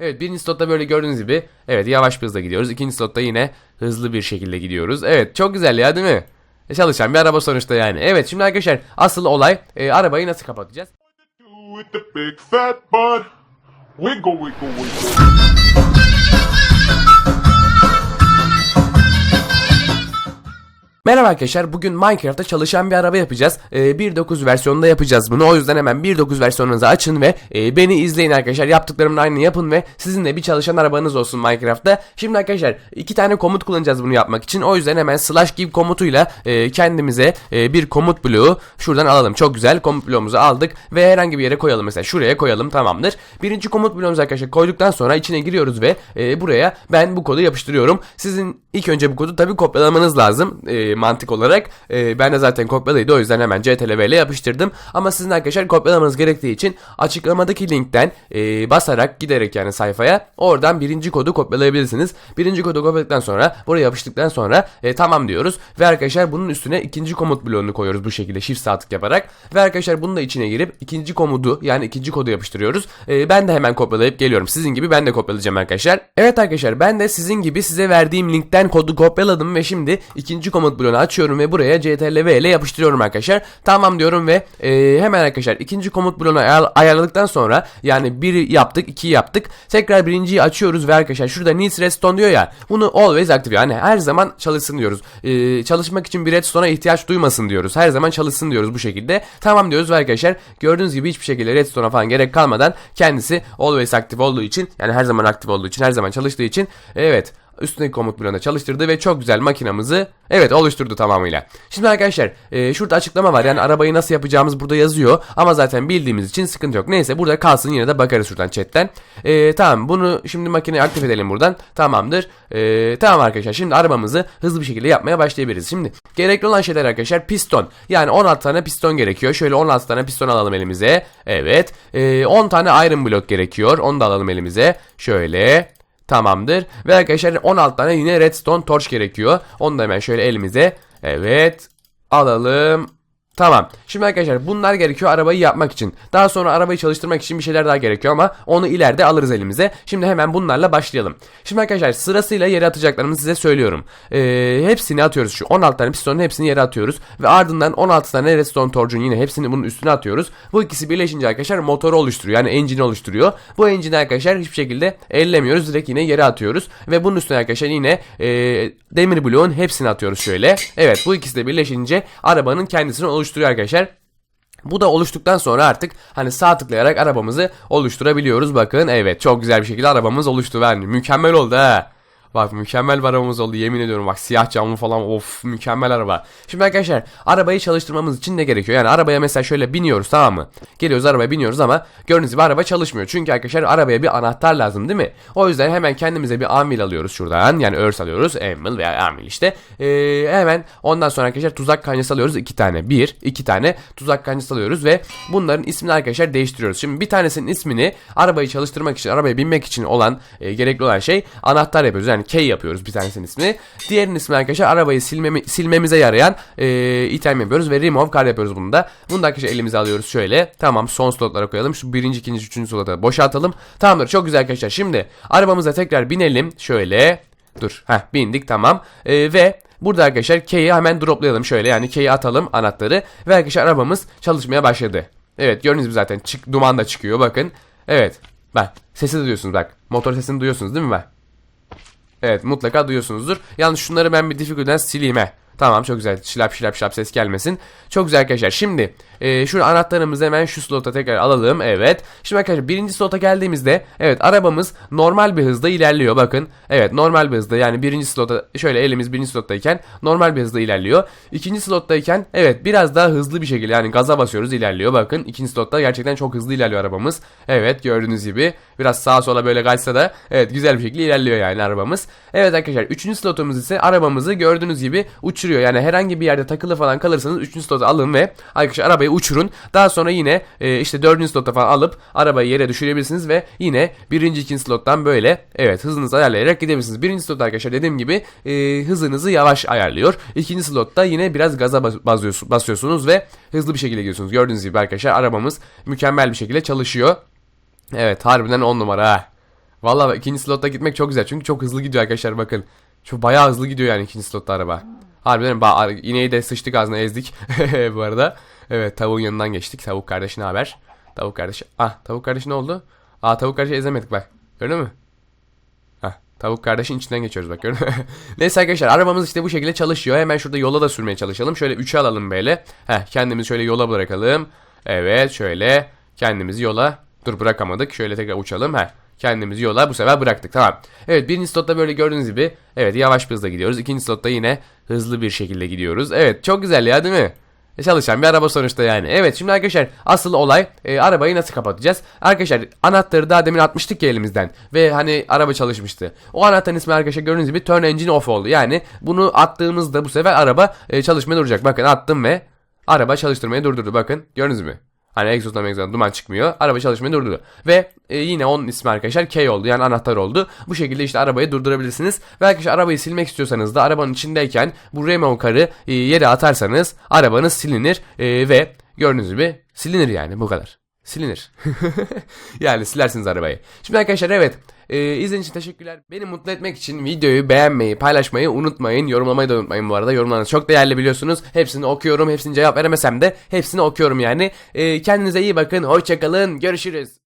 Evet birinci slotta böyle gördüğünüz gibi evet yavaş bir hızla gidiyoruz. İkinci slotta yine hızlı bir şekilde gidiyoruz. Evet çok güzel ya değil mi? E, çalışan bir araba sonuçta yani. Evet şimdi arkadaşlar asıl olay e, arabayı nasıl kapatacağız? Merhaba arkadaşlar bugün Minecraft'ta çalışan bir araba yapacağız. Ee, 1.9 versiyonunda yapacağız bunu. O yüzden hemen 1.9 versiyonunuzu açın ve e, beni izleyin arkadaşlar. Yaptıklarımın aynını yapın ve sizin de bir çalışan arabanız olsun Minecraft'ta. Şimdi arkadaşlar iki tane komut kullanacağız bunu yapmak için. O yüzden hemen slash give komutuyla e, kendimize e, bir komut bloğu şuradan alalım. Çok güzel komut bloğumuzu aldık ve herhangi bir yere koyalım. Mesela şuraya koyalım tamamdır. Birinci komut bloğumuzu arkadaşlar koyduktan sonra içine giriyoruz ve e, buraya ben bu kodu yapıştırıyorum. Sizin ilk önce bu kodu tabii kopyalamanız lazım. E, mantık olarak. E, ben de zaten kopyalıydı o yüzden hemen CTRL ile yapıştırdım. Ama sizin arkadaşlar kopyalamanız gerektiği için açıklamadaki linkten e, basarak giderek yani sayfaya oradan birinci kodu kopyalayabilirsiniz. Birinci kodu kopyaladıktan sonra buraya yapıştıktan sonra e, tamam diyoruz. Ve arkadaşlar bunun üstüne ikinci komut bloğunu koyuyoruz bu şekilde shift sağ tık yaparak. Ve arkadaşlar bunun da içine girip ikinci komutu yani ikinci kodu yapıştırıyoruz. E, ben de hemen kopyalayıp geliyorum. Sizin gibi ben de kopyalayacağım arkadaşlar. Evet arkadaşlar ben de sizin gibi size verdiğim linkten kodu kopyaladım ve şimdi ikinci komut bloğunu açıyorum ve buraya CTRL-V ile yapıştırıyorum arkadaşlar. Tamam diyorum ve e, hemen arkadaşlar ikinci komut bloğunu ayar- ayarladıktan sonra yani bir yaptık iki yaptık. Tekrar birinciyi açıyoruz ve arkadaşlar şurada needs redstone diyor ya bunu always aktif yani her zaman çalışsın diyoruz. E, çalışmak için bir redstone'a ihtiyaç duymasın diyoruz. Her zaman çalışsın diyoruz bu şekilde. Tamam diyoruz ve arkadaşlar gördüğünüz gibi hiçbir şekilde redstone'a falan gerek kalmadan kendisi always aktif olduğu için yani her zaman aktif olduğu için her zaman çalıştığı için evet üstündeki komut bloğunda çalıştırdı ve çok güzel makinamızı evet oluşturdu tamamıyla. Şimdi arkadaşlar e, şurada açıklama var yani arabayı nasıl yapacağımız burada yazıyor ama zaten bildiğimiz için sıkıntı yok. Neyse burada kalsın yine de bakarız şuradan chatten. E, tamam bunu şimdi makineyi aktif edelim buradan tamamdır. E, tamam arkadaşlar şimdi arabamızı hızlı bir şekilde yapmaya başlayabiliriz. Şimdi gerekli olan şeyler arkadaşlar piston yani 16 tane piston gerekiyor. Şöyle 16 tane piston alalım elimize. Evet e, 10 tane iron blok gerekiyor onu da alalım elimize. Şöyle Tamamdır. Ve arkadaşlar 16 tane yine redstone torch gerekiyor. Onu da hemen şöyle elimize. Evet. Alalım. Tamam. Şimdi arkadaşlar bunlar gerekiyor arabayı yapmak için. Daha sonra arabayı çalıştırmak için bir şeyler daha gerekiyor ama onu ileride alırız elimize. Şimdi hemen bunlarla başlayalım. Şimdi arkadaşlar sırasıyla yere atacaklarımı size söylüyorum. Ee, hepsini atıyoruz şu 16 tane pistonun hepsini yere atıyoruz. Ve ardından 16 tane redstone torch'un yine hepsini bunun üstüne atıyoruz. Bu ikisi birleşince arkadaşlar motoru oluşturuyor. Yani engine oluşturuyor. Bu engine arkadaşlar hiçbir şekilde ellemiyoruz. Direkt yine yere atıyoruz. Ve bunun üstüne arkadaşlar yine e, demir bloğun hepsini atıyoruz şöyle. Evet bu ikisi de birleşince arabanın kendisini oluşturuyor arkadaşlar. Bu da oluştuktan sonra artık hani sağ tıklayarak arabamızı oluşturabiliyoruz. Bakın evet çok güzel bir şekilde arabamız oluştu. Yani mükemmel oldu ha. Bak mükemmel bir arabamız oldu yemin ediyorum bak siyah camlı falan of mükemmel araba. Şimdi arkadaşlar arabayı çalıştırmamız için ne gerekiyor? Yani arabaya mesela şöyle biniyoruz tamam mı? Geliyoruz arabaya biniyoruz ama gördüğünüz gibi araba çalışmıyor. Çünkü arkadaşlar arabaya bir anahtar lazım değil mi? O yüzden hemen kendimize bir amil alıyoruz şuradan. Yani örs alıyoruz. Amil veya amil işte. Ee, hemen ondan sonra arkadaşlar tuzak kancası alıyoruz iki tane. Bir, iki tane tuzak kancası alıyoruz ve bunların ismini arkadaşlar değiştiriyoruz. Şimdi bir tanesinin ismini arabayı çalıştırmak için, arabaya binmek için olan e, gerekli olan şey anahtar yapıyoruz. Yani key yapıyoruz bir tanesinin ismini. Diğerinin ismi arkadaşlar arabayı silmemi, silmemize yarayan e, item yapıyoruz ve remove card yapıyoruz bunu da. Bunu da arkadaşlar elimize alıyoruz şöyle. Tamam son slotlara koyalım. Şu birinci, ikinci, üçüncü slota boşaltalım. Tamamdır çok güzel arkadaşlar. Şimdi arabamıza tekrar binelim. Şöyle. Dur. Heh bindik tamam. E, ve Burada arkadaşlar key'i hemen droplayalım şöyle yani key'i atalım anahtarı ve arkadaşlar arabamız çalışmaya başladı. Evet gördüğünüz gibi zaten çık, duman da çıkıyor bakın. Evet bak sesi duyuyorsunuz bak motor sesini duyuyorsunuz değil mi bak? Evet mutlaka duyuyorsunuzdur. Yalnız şunları ben bir difficulty'den sileyim he. Tamam çok güzel. Şilap şilap şilap ses gelmesin. Çok güzel arkadaşlar. Şimdi e, şu anahtarımızı hemen şu slota tekrar alalım. Evet. Şimdi arkadaşlar birinci slota geldiğimizde evet arabamız normal bir hızda ilerliyor. Bakın. Evet normal bir hızda yani birinci slota şöyle elimiz birinci slottayken normal bir hızda ilerliyor. İkinci slottayken evet biraz daha hızlı bir şekilde yani gaza basıyoruz ilerliyor. Bakın ikinci slotta gerçekten çok hızlı ilerliyor arabamız. Evet gördüğünüz gibi biraz sağa sola böyle kaçsa da evet güzel bir şekilde ilerliyor yani arabamız. Evet arkadaşlar üçüncü slotumuz ise arabamızı gördüğünüz gibi uçuruyor. Yani herhangi bir yerde takılı falan kalırsanız üçüncü slota alın ve arkadaşlar arabayı uçurun. Daha sonra yine e, işte dördüncü slota falan alıp arabayı yere düşürebilirsiniz ve yine birinci ikinci slottan böyle evet hızınızı ayarlayarak gidebilirsiniz. Birinci slot arkadaşlar dediğim gibi e, hızınızı yavaş ayarlıyor. İkinci slotta yine biraz gaza bas- basıyorsun- basıyorsunuz ve hızlı bir şekilde gidiyorsunuz. Gördüğünüz gibi arkadaşlar arabamız mükemmel bir şekilde çalışıyor. Evet harbiden 10 numara ha. Vallahi bak, ikinci slotta gitmek çok güzel çünkü çok hızlı gidiyor arkadaşlar bakın. Çok bayağı hızlı gidiyor yani ikinci slotta araba. Harbiden ba ineği de sıçtık ağzına ezdik bu arada. Evet tavuğun yanından geçtik. Tavuk kardeş ne haber? Tavuk kardeş. Ah tavuk kardeş ne oldu? Aa tavuk kardeşi ezemedik bak. Gördün mü? Tavuk kardeşin içinden geçiyoruz bak gördün? Neyse arkadaşlar arabamız işte bu şekilde çalışıyor. Hemen şurada yola da sürmeye çalışalım. Şöyle 3'e alalım böyle. Heh, kendimizi şöyle yola bırakalım. Evet şöyle kendimizi yola. Dur bırakamadık. Şöyle tekrar uçalım. Heh. Kendimizi yola bu sefer bıraktık. Tamam. Evet birinci slotta böyle gördüğünüz gibi. Evet yavaş bir hızla gidiyoruz. İkinci slotta yine hızlı bir şekilde gidiyoruz. Evet çok güzel ya değil mi? E, Çalışan bir araba sonuçta yani. Evet şimdi arkadaşlar asıl olay e, arabayı nasıl kapatacağız? Arkadaşlar anahtarı daha demin atmıştık ya elimizden. Ve hani araba çalışmıştı. O anahtarın ismi arkadaşlar gördüğünüz gibi turn engine off oldu. Yani bunu attığımızda bu sefer araba e, çalışmaya duracak. Bakın attım ve araba çalıştırmayı durdurdu. Bakın gördünüz mü? Hani egzozdan egzozdan duman çıkmıyor. Araba çalışmayı durdurdu. Ve e, yine onun ismi arkadaşlar key oldu. Yani anahtar oldu. Bu şekilde işte arabayı durdurabilirsiniz. Ve arkadaşlar arabayı silmek istiyorsanız da arabanın içindeyken bu remote karı e, yere atarsanız arabanız silinir. E, ve gördüğünüz gibi silinir yani bu kadar. Silinir. yani silersiniz arabayı. Şimdi arkadaşlar evet. E, izlediğiniz için teşekkürler. Beni mutlu etmek için videoyu beğenmeyi, paylaşmayı unutmayın. Yorumlamayı da unutmayın bu arada. Yorumlarınız çok değerli biliyorsunuz. Hepsini okuyorum. Hepsini cevap veremesem de hepsini okuyorum yani. E, kendinize iyi bakın. Hoşçakalın. Görüşürüz.